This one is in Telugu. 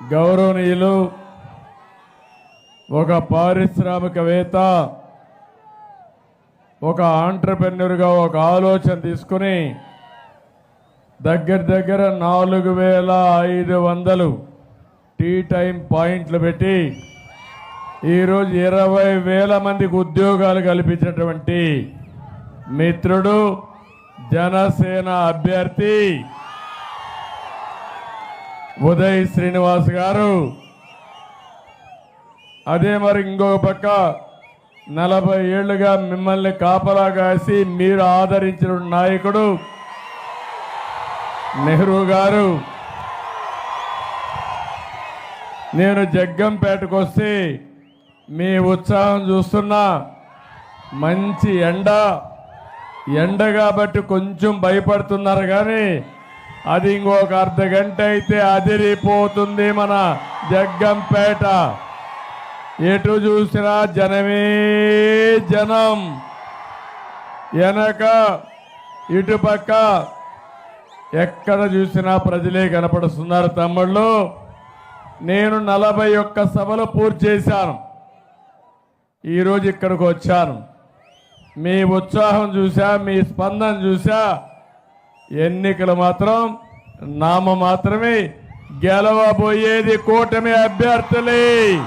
గౌరవనీయులు ఒక పారిశ్రామికవేత్త ఒక ఆంటర్ప్రెన్యూర్గా ఒక ఆలోచన తీసుకుని దగ్గర దగ్గర నాలుగు వేల ఐదు వందలు టీ టైం పాయింట్లు పెట్టి ఈరోజు ఇరవై వేల మందికి ఉద్యోగాలు కల్పించినటువంటి మిత్రుడు జనసేన అభ్యర్థి ఉదయ్ శ్రీనివాస్ గారు. అదే మరి ఇంకొక పక్క నలభై ఏళ్ళుగా మిమ్మల్ని కాపలా కాసి మీరు ఆదరించిన నాయకుడు నెహ్రూ గారు. నేను జగ్గంపేటకు వస్తే మీ ఉత్సాహం చూస్తున్నా. మంచి ఎండ. ఎండ కాబట్టి కొంచెం భయపడుతున్నారు కానీ అది ఇంకొక అర్ధ గంట అయితే అదిరిపోతుంది మన జగ్గంపేట. ఎటు చూసినా జనమే జనం. వెనక ఇటుపక్క ఎక్కడ చూసినా ప్రజలే కనపడుస్తున్నారు తమ్ముళ్ళు. నేను నలభై ఒక్క సభలు పూర్తి చేశాను. ఈరోజు ఇక్కడికి వచ్చాను. మీ ఉత్సాహం చూసా మీ స్పందన చూసా ఎన్నికలు మాత్రం నామ మాత్రమే గెలవబోయేది కూటమి అభ్యర్థులే.